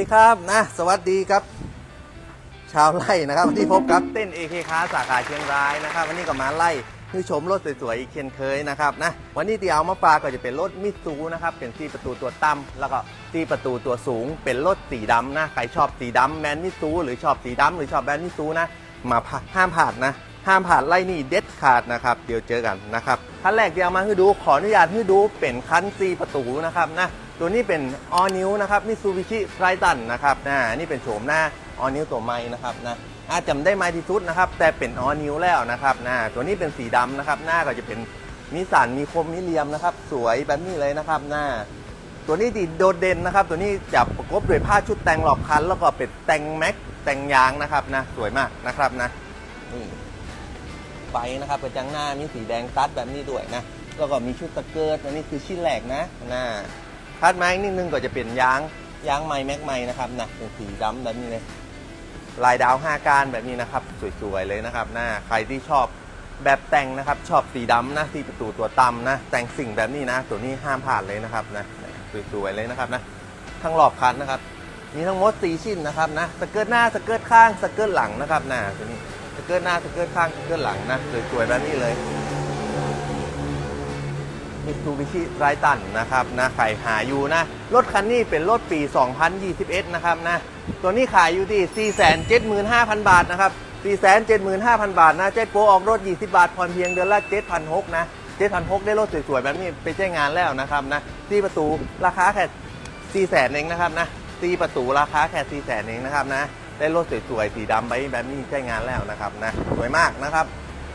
วัสดีครับนะสวัสดีครับ ชาวไร่นะครับวันที่พบกับเต้นเอเคคาสาขาเชียงรายนะครับ วันนี้ก็มาไล่คือชมรถสวยๆอีกเช่นเคยนะครับนะวันนี้ที่เอามาฝากก็จะเป็นรถมิตซูนะครับเป็นที่ประตูตัวต่ำแล้วก็ที่ประตูตัวสูง เป็นรถสีดำนะใครชอบสีดำแมนมิตซูหรือชอบสีดำหรือชอบแบนมิตซูนะมาพาห้ามผ่านนะ ห้ามผ่านไล่นี่เด็ดขาดนะครับ เดี๋ยวเจอกันนะครับคันแรกที่เอามาให้ดูขออนุญาตให้ดูเป็นคันซีประตูนะครับนะตัวนี้เป็นออนิวนะครับมิซูบิชิไ i ตันนะครับนะนี่เป็นโฉมหน้าออนิวตัวใหม่นะครับนะอาจจำได้ไหมที่สุดนะครับ แต่เป็นออนิวแล้วนะครับนะตัวนี้เป็นสีดำนะครับ หน้าก็จะเป็นมีสันมีคมมีเหลี่ยมนะครับ สวยแบบนี้เลยนะครับหน้าตัวนี้ดีโดดเด่นนะครับ ตัวนี้จะประกบด้วยผ้าชุดแต่งหลอบคัน แล้วก็เป็นแต่งแม็กแต่งยางนะครับนะสวยมากนะครับนะนี่ ไฟนะครับกระจังหน้ามีสีแดงตัดแบบนี้ด้วยนะแล้วก็มีชุดสเกิร์ตอันนี้คือชิ้นแรกนะหน้าคัดไม้นิดนึงก็จะเป็นยางยางไม้แม็กไม้นะครับนะเป็นสีดำแบบนี้เลยลายดาวห้าก้านแบบนี้นะครับ สวยๆเลยนะครับหน้าใครที่ชอบแบบแต่งนะครับ ชอบสีดำนะที่ประตูตัวต่ำนะ แต่งสิ่งแบบนี้นะ ตัวนี้ห้ามผ่านเลยนะครับนะสวยๆเลยนะครับนะทั้งรอบคันนะครับ มีทั้งหมด4ชิ้นนะครับนะสเกิร์ตหน้าสเกิร์ตข้างสเกิร์ตหลังนะครับหน้าตัวนี้ สเกิร์ตหน้าสเกิร์ตข้างสเกิร์ตหลังนะสวยๆแบบนี้เลยมิซูบิชิไรตันนะครับนะใครหาอยู่นะ รถคันนี้เป็นรถปี 2021 นะครับนะ ตัวนี้ขายอยู่ที่ 475,000 บาทนะครับ 475,000 บาทนะเจ๊โปออกรถ 20 บาทผ่อนเพียงเดือนละ 7,600 นะ 7,600 ได้รถสวยๆ แบบนี้ไปใช้งานแล้วนะครับนะที่ประตูราคาแค่4แสนเองนะครับนะตีประตูราคาแค่4แสนเองนะครับนะ ได้รถสวยๆสีดำไปแบบนี้ใช้งานแล้วนะครับนะสวยมากนะครับ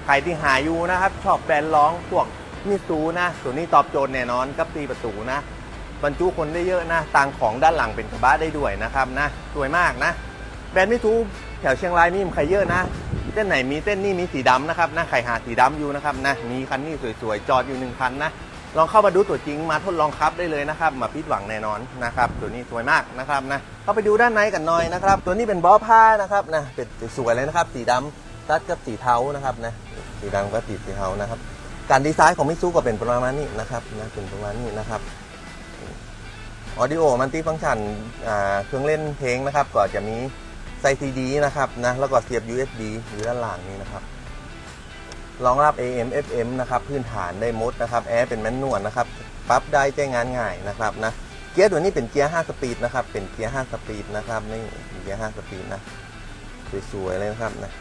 ใครที่หาอยู่นะครับ ชอบแบรนด์ร้องพวกมิซูนะตัวนี้ตอบโจทย์แน่นอนกับตีประตูนะบรรจุคนได้เยอะนะต่างของด้านหลังเป็นกระบะได้ด้วยนะครับนะสวยมากนะ แบรนด์มิซูแถวเชียงรายมีมใครเยอะนะเส้นไหนมีเส้นนี่มีสีดำนะครับนะใครหาสีดำอยู่นะครับนะมีคันนี้สวยๆจอดอยู่หนึ่งคันนะ ลองเข้ามาดูตัวจริงมาทดลองขับได้เลยนะครับมาพิดหวังแน่นอนนะครับตัวนี้สวยมากนะครับนะเข้าไปดูด้านในกันหน่อยนะครับตัวนี้เป็นบอผ้านะครับนะเป็นสวยเลยนะครับสีดำตัดกับสีเทานะครับนะสีดำกับสีเทานะครับ การดีไซน์ของมิซูก็เป็นประมาณนี้นะครับนะเป็นประมาณนี้นะครับออดิโอมันติฟังก์ชันเครื่องเล่นเพลงนะครับก็จะมีใส่ซีดีนะครับนะแล้วก็เสียบ USB อยู่ด้านหลังนี้นะครับ รองรับ AM FM นะครับพื้นฐานได้มดนะครับแอร์เป็นแมนนวลนะครับปรับได้ใช้งงานง่ายนะครับนะเกียร์ตัวนี้เป็นเกียร์ 5 สปีดนะครับเป็นเกียร์ 5 สปีดนะครับนี่เกียร์ 5 สปีดนะสวยๆเลยนะครับนะ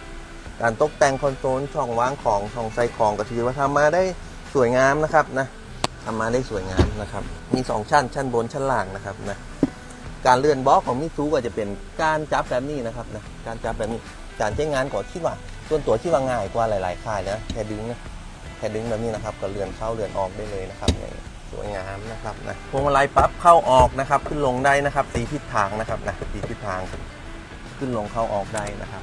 การตกแต่งคอนโซลช่องวางของช่องใส่ของก็ถือว่าทำมาได้สวยงามนะครับนะทำมาได้สวยงามนะครับ มี 2 ชั้น ชั้นบนชั้นล่างนะครับนะการเลื่อนบล็อกของมิซูก็จะเป็นการจับแบบนี้นะครับนะการจับแบบนี้การใช้งานก็คิดว่า ส่วนตัวที่ว่าง่ายกว่าหลายๆค่ายนะแค่ดึงนะแค่ดึงแบบนี้นะครับก็เลื่อนเข้าเลื่อนออกได้เลยนะครับนี่สวยงามนะครับนะพวงมาลัยปรับเข้าออกนะครับ ขึ้นลงได้นะครับสีทิศทางนะครับนะสีทิศทางขึ้นลงเข้าออกได้นะครับ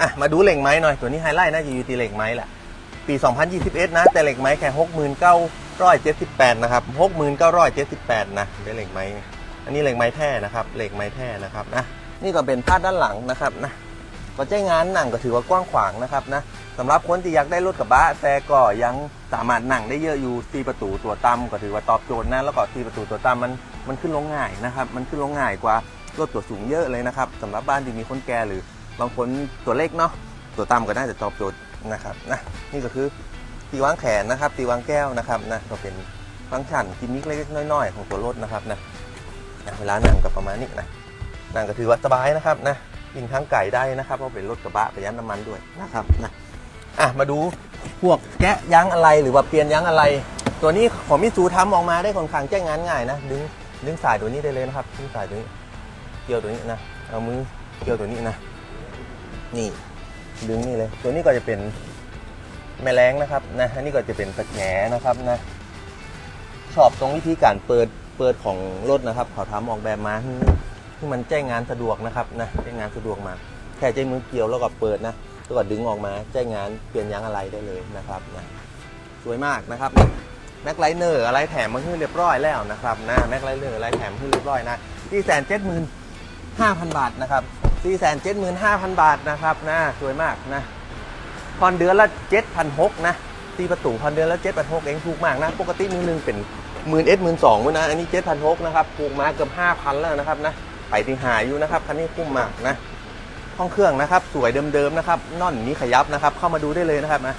อะมาดูเหล็กไม้หน่อยตัวนี้ไฮไลท์น่าจะอยู่ที่เหล็กไม้แหละปี 2021 นะ แต่เหล็กไม้แค่6978นะครับ6978นะได้เหล็กไม้อันนี้เหล็กไม้แท้นะครับเหล็กไม้แท้นะครับนะนี่ก็เป็นพาด้านหลังนะครับนะ ก็ใช้งานหนังก็ถือว่ากว้างขวางนะครับนะสำหรับคนที่อยากได้รถกระบะแต่ก็ยังสามารถหนังได้เยอะอยู่ตีประตูตัวต่ำก็ถือว่าตอบโจทย์นะแล้วก็ตีประตูตัวต่ำมันมันขึ้นลงง่ายนะครับมันขึ้นลงง่ายกว่ารถตัวสูงเยอะเลยนะครับสำหรับบ้านที่มีคนแก่หรือบางคนตัวเล็กเนาะตัวต่ำก็น่าจะตอบโจทย์นะครับนะนี่ก็คือตีวางแขนนะครับ ตีวางแก้วนะครับนะก็เป็นฟังก์ชันกิมมิคเล็กๆน้อยๆ ของตัวรถนะครับนะนะเวลานั่งก็ประมาณนี้นะนั่งก็ถือว่าสบายนะครับนะ ยิงทั้งไก่ได้นะครับเพราะเป็นรถกระบะประหยัดน้ำมันด้วยนะครับนะอะมาดูพวกแกะยางอะไรหรือว่าเปลี่ยนยางอะไร ตัวนี้ของมิซูทำออกมาได้ค่อนข้างแจ้งงานง่ายนะดึงดึงสายตัวนี้ได้เลยนะครับดึงสายตัวนี้ เกี่ยวตัวนี้นะเอามือเกี่ยวตัวนี้นะ นี่ดึงนี่เลย ตัวนี้ก็จะเป็นแม่แรงนะครับนะอันนี้ก็จะเป็นตะแหงนะครับนะชอบตรงวิธีการเปิดเปิดของรถนะครับเขาทำออกแบบมาให้ ที่มันแจ้งงานสะดวกนะครับนะแจ้งงานสะดวกมาแค่ใจมือเกี่ยวแล้วก็เปิดนะแล้วก็ดึงออกมาแจ้งงานเปลี่ยนยางอะไรได้เลยนะครับนะสวยมากนะครับแม็กไลเนอร์อะไรแถมมาให้เรียบร้อยแล้วนะครับนะแม็กไลเนอร์อะไรแถมให้เรียบร้อยนะที่แสนเจ็ดหมื่นห้าพันบาทนะครับที่แสนเจ็ดหมื่นห้าพันบาทนะครับนะสวยมากนะผ่อนเดือนละเจ็ดพันหกนะตีประตูผ่อนเดือนละเจ็ดพันหกเองถูกมากนะ ปกติมือหนึ่งเป็นหมื่นเอ็ดหมื่นสองนะอันนี้เจ็ดพันหกนะครับถูกมาเกือบห้าพันแล้วนะครับนะ รที่หาอยู่นะครับคันนี้คุ้มมากนะห้องเครื่องนะครับ สวยเดิมๆนะครับน่อนนี้ขยับนะครับ เข้ามาดูได้เลยนะครับนะ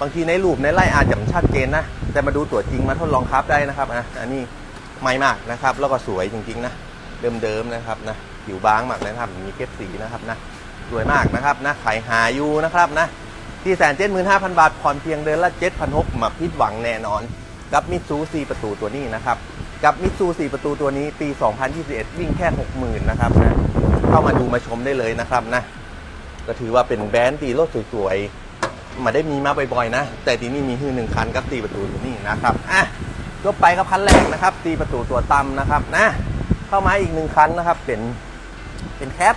บางทีในรูปในไล่อาจจะไม่ชัดเจนนะแต่มาดูตัวจริงมาทดลองขับได้นะครับนะอันนี้ไม่มากนะครับ แล้วก็สวยจริงๆนะเดิมๆนะครับนะผิวบางมากนะครับมีเก็บสีนะครับนะสวยมากนะครับนะขายหาอยู่นะครับนะที่แสนเจ็ดหมื่นห้าพันบาทผ่อนเพียงเดือนละเจ็ดพันหกมาพิดหวังแน่นอน กับมิตซูซีประตูตัวนี้นะครับ กับมิตซูซีประตูตัวนี้ปี 2021 วิ่งแค่ 60,000 นะครับนะเข้ามาดูมาชมได้เลยนะครับนะ ก็ถือว่าเป็นแบรนด์ตีรถสวยๆ มาได้มีมาบ่อยๆนะ แต่ทีนี่มีฮือหนึ่งคันกับตีประตูตัวนี้นะครับอะก็ไปกับคันแรกนะครับ ตีประตูตัวต่ำนะครับนะ เข้ามาอีกหนึ่งคันนะครับ เป็นเป็นแคป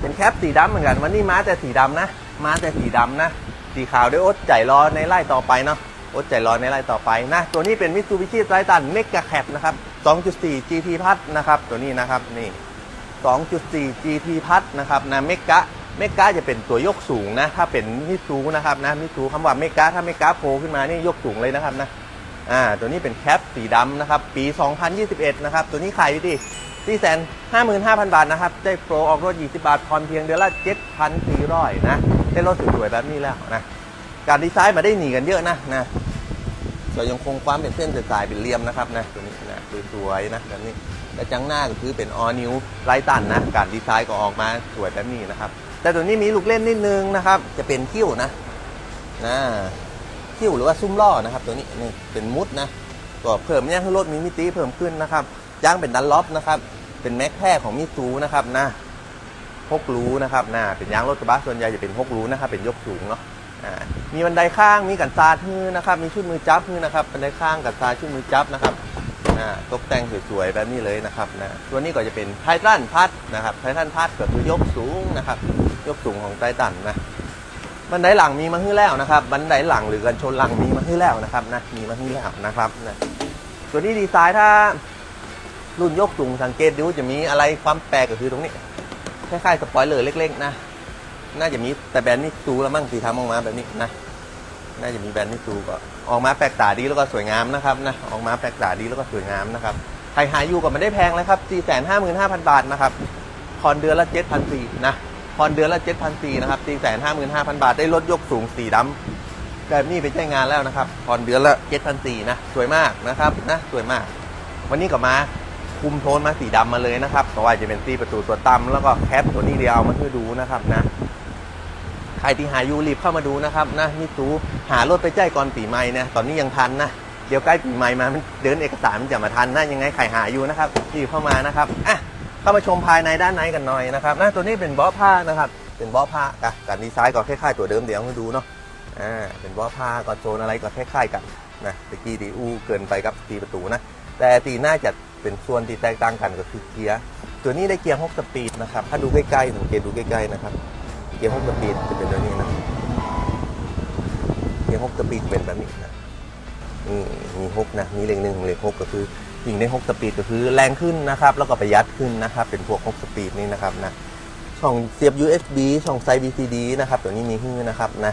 เป็นแคปสีดำเหมือนกัน วันนี้มาแต่สีดำนะ มาแต่สีดำนะ สีขาวได้อดใจรอในไล่ต่อไปเนาะ อดใจรอในไล่ต่อไปนะ ตัวนี้เป็นมิตซูบิชิไ r ตันเมกะแคปนะครับ 2.4 GT พัดนะครับ ตัวนี้นะครับนี่ 2.4 GT พัดนะครับนะเมกะเมกะจะเป็นตัวยกสูงนะ ถ้าเป็นมิตซูนะครับนะมิตซูคำว่าเมกะถ้าเมกะโผล่ขึ้นมานี่ยกสูงเลยนะครับนะอ่าตัวนี้เป็นแคปสีดำนะครับ ปี 2021 นะครับ ตัวนี้ขายอยู่ที่4 5 5 0 0 0 บาทนะครับ ได้โปรออกรถ 20 บาทผ่อนเพียงเดือนละ 7,400 นะ ได้รถสวยๆแบบนี้แล้วนะ การดีไซน์มาได้หนีกันเยอะนะนะก็ยังคงความเป็นเส้นสายเป็นเหลี่ยมนะครับนะตัวนี้นะสวยๆนะแบบนี้และจังหน้าก็คือเป็นออนิวไลตันนะการดีไซน์ก็ออกมาสวยแบบนี้นะครับ แต่ตัวนี้มีลูกเล่นนิดนึงนะครับ จะเป็นคิ้วนะนะคิ้วหรือว่าซุ้มล้อนะครับ ตัวนี้นี่เป็นมุดนะก็เพิ่มย่างให้รถมีมิติเพิ่มขึ้นนะครับยางเป็นดันล็อปนะครับเป็นแม็กแพรของมิซูนะครับนะหกรูนะครับนะเป็นยางรถกระบะส่วนใหญ่จะเป็นหกรูนะครับเป็นยกสูงเนาะ มีบันไดข้างมีกันซาดฮื้อนะครับมีชุดมือจับฮื้อนะครับบันไดข้างกันซาดชุดมือจับนะครับตกแต่งสวยๆแบบนี้เลยนะครับนะตัวนี้ก็จะเป็นไททันพัดนะครับไททันพัดก็คือยกสูงนะครับยกสูงของไททันนะบันไดหลังมีมาให้แล้วนะครับบันไดหลังหรือกันชนหลังมีมาให้แล้วนะครับนะมีมาให้แล้วนะครับนะตัวนี้ดีไซน์ถ้ารุ่นยกสูงสังเกตดูจะมีอะไรความแปลกก็คือตรงนี้คล้ายๆสปอยเลอร์เล็กๆนะ น่าจะมีแต่แบรนด์นี้ซูแล้วมั่งสีทำออกมาแบบนี้นะน่าจะมีแบรนด์นิซูก็ออกมาแปลกตาดีแล้วก็สวยงามนะครับนะออกมาแปลกตาดีแล้วก็สวยงามนะครับใครหาอยู่ก็ไม่ได้แพงเลยครับ 455,000 บาทนะครับผ่อนเดือนละ 7,400นะผ่อนเดือนละ 7,400นะครับ 455,000 บาท ได้รถยกสูงสีดำแบบนี้ไปใช้งานแล้วนะครับผ่อนเดือนละ 7,400นะสวยมากนะครับนะสวยมาก วันนี้ก็มาคุมโทนมาสีดำมาเลยนะครับก็ว่าจะเป็นตีประตูตัวต่ำแล้วก็แคปตัวนี้เดียวเอามาให้ดูนะครับนะ ครที่หายูรีบเข้ามาดูนะครับนะมิซูหารถไปแจ้ก่อนปีใหม่นะตอนนี้ยังทันนะเดี๋ยวใกล้ปีใหม่มามันเดินเอกสารมันจะมาทันนะยังไงใครหาอยู่นะครับรีบเข้ามานะครับอะเข้ามาชมภายในด้านในกันหน่อยนะครับนะตัวนี้เป็นบาะผ้านะครับ เป็นบาะผ้าอะการดีไซน์ก็คล้ายๆตัวเดิมเดี๋ยวให้ดูเนาะอ่าเป็นบาะผ้าก็โซนอะไรก็คล้ายๆกันนะตะกี้ดีอูเกินไปกับตีประตูนะแต่ตีน่าจะเป็นส่วนที่แตกต่างกันก็คือเกียร์ตัวนี้ได้เกียร์6สปีดนะครับถ้าดูใกล้ๆสังเกตดูใกล้ๆนะครับ เกียร์หกสปีดจะเป็นแบบนี้นะเกียร์หกสปีดเป็นแบบนี้นะนี่มีหกนะมีเลขหนึ่งเลขหกก็คือยิงได้หกสปีดก็คือแรงขึ้นนะครับ แล้วก็ประหยัดขึ้นนะครับ เป็นพวกหกสปีดนี่นะครับนะช่องเสียบ USB ช่องไซ BCD นะครับ ตัวนี้มีฮื้อนะครับนะ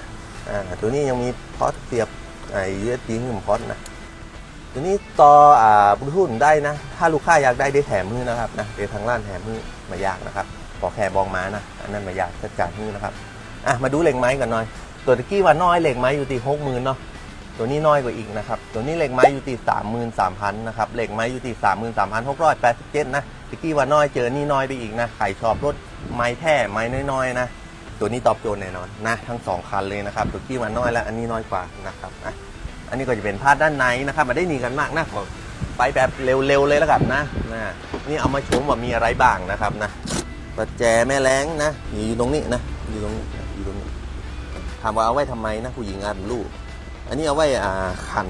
อ่าตัวนี้ยังมีพอร์ตเสียบไอ้ USB ฮื้อพอร์ตนะตัวนี้ต่ออ่าบลูทูธได้นะ ถ้าลูกค้าอยากได้ได้แถมมือนะครับนะเดี๋ยวทางร้านแถมมือมายากนะครับ ขอแค่บองม้านะอันนั้นไมายากจัดการมือนะครับอะมาดูเหล็กไม้กันหน่อย ตัวตะกี้ว่าน้อยเหล็กไม้อยู่ที่หกหมื่นเนาะตัวนี้น้อยกว่าอีกนะครับ ตัวนี้เหล็กไม้อยู่ที่สามหมื่นสามพันนะครับเหล็กไม้อยู่ที่สามหมื่นสามพันหกร้อยแปดสิบเจ็ดนะตะกี้ว่าน้อยเจอนี่น้อยไปอีกนะใครชอบรถไม้แท้ไม้น้อยๆนะตัวนี้ตอบโจทย์แน่นอนนะทั้งสองคันเลยนะครับตัวกี้ว่าน้อยแล้วอันนี้น้อยกว่านะครับอะอันนี้ก็จะเป็นพาดด้านในนะครับมาได้หนีกันมากนะไปแบบเร็วๆเลยแล้วกันนะนะนี่เอามาชมว่ามีอะไรบ้างนะครับนะ ประแจแม่แรงนะอยู่ตรงนี้นะอยู่ตรงนี้อยู่ตรงนี้ถามว่าเอาไว้ทำไมนะผู้หญิงงานลูก อันนี้เอาไว้อ่าขัน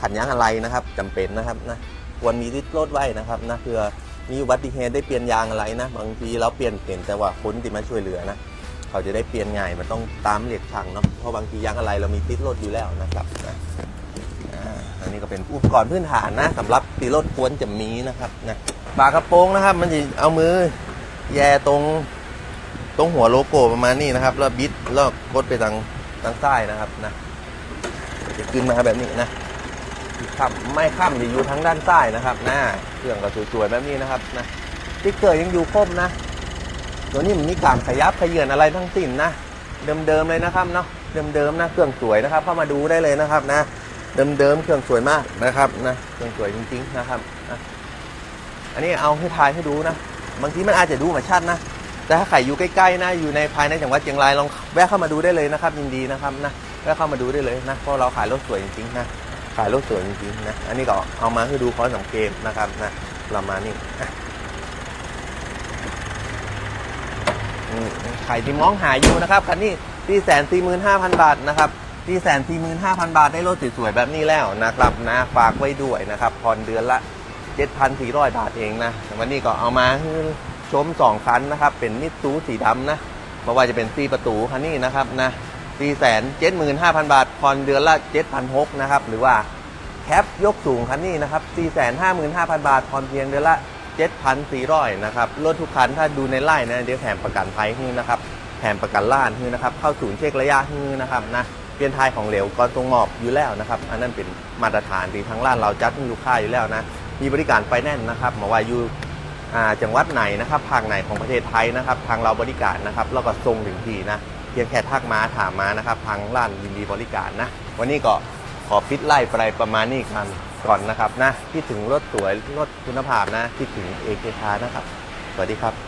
ขันยางอะไรนะครับจำเป็นนะครับนะควรมีติดรถไว้นะครับนะเพื่อมีอุบัติเหตุได้เปลี่ยนยางอะไรนะบางทีเราเปลี่ยนเป็นแต่ว่าคนที่มาช่วยเหลือนะเขาจะได้เปลี่ยนง่ายมันต้องตามเหล็กช่างเนาะเพราะบางทียางอะไรเรามีติดรถอยู่แล้วนะครับนะอันนี้ก็เป็นอุปกรณ์พื้นฐานนะสำหรับตีรถควรจะมีนะครับนะฝากระโปรงนะครับ มันจะเอามือ แย่ตรงตรงหัวโลโก้ประมาณนี้นะครับ แล้วบิดแล้วกดไปทางทางซ้ายนะครับนะจะขึ้นมาแบบนี้นะข้ามไม่ข้ามจะอยู่ทางด้านซ้ายนะครับนะเครื่องก็สวยๆแบบนี้นะครับนะติ๊กเกอร์ยังอยู่ครบนะ ตัวนี้มันมีการขยับขยื่นอะไรทั้งสิ้นนะเดิมๆเลยนะครับเนาะเดิมๆนะเครื่องสวยนะครับเข้ามาดูได้เลยนะครับนะเดิมๆเครื่องสวยมากนะครับนะเครื่องสวยจริงๆนะครับนะอันนี้เอาให้ทายให้ดูนะ บางทีมันอาจจะดูมาชัดนะ แต่ถ้าใครอยู่ใกล้ๆนะ อยู่ในภายในจังหวัดเชียงรายลองแวะเข้ามาดูได้เลยนะครับ ยินดีนะครับนะแวะเข้ามาดูได้เลยนะเพราะเราขายรถสวยจริงๆนะขายรถสวยจริงๆนะอันนี้ก็เอามาให้ดูคอสังเกตนะครับนะประมาณนี้อะอืมใครที่มองหาอยู่นะครับคันนี้ที่แสนสี่หมื่นห้าพันบาทนะครับที่แสนสี่หมื่นห้าพันบาทได้รถสวยๆแบบนี้แล้วนะครับนะฝากไว้ด้วยนะครับผ่อนเดือนละ 7,400 บาทเองนะวันนี้ก็เอามาชมสองคันนะครับ เป็นมิตซูสีดำนะไม่ว่าจะเป็นซีประตูคันนี้นะครับนะ475,000 บาทผ่อนเดือนละ 7,600นะครับ หรือว่าแคปยกสูงคันนี้นะครับ 455,000 บาทผ่อนเพียงเดือนละ 7,400 นะครับ รถทุกคันถ้าดูในไล่นะ เดี๋ยวแถมประกันภัยให้นะครับ แถมประกันล้านให้นะครับ เข้าศูนย์เช็คระยะให้นะครับนะ เปลี่ยนทายของเหลวก่อนตรงงอบอยู่แล้วนะครับ อันนั้นเป็นมาตรฐานที่ทางร้านเราจัดให้ลูกค้าอยู่แล้วนะ มีบริการไฟแนนซ์นะครับมาว่าอยู่จังหวัดไหนนะครับภาคไหนของประเทศไทยนะครับ ทางเราบริการนะครับแล้วก็ส่งถึงที่นะเพียงแค่ทักมาถามมานะครับ ทางร้านยินดีบริการนะ วันนี้ก็ขอปิดไล่ไปประมาณนี้กันก่อนนะครับนะที่ถึงรถสวยรถคุณภาพนะที่ถึงเอเคคานะครับ สวัสดีครับ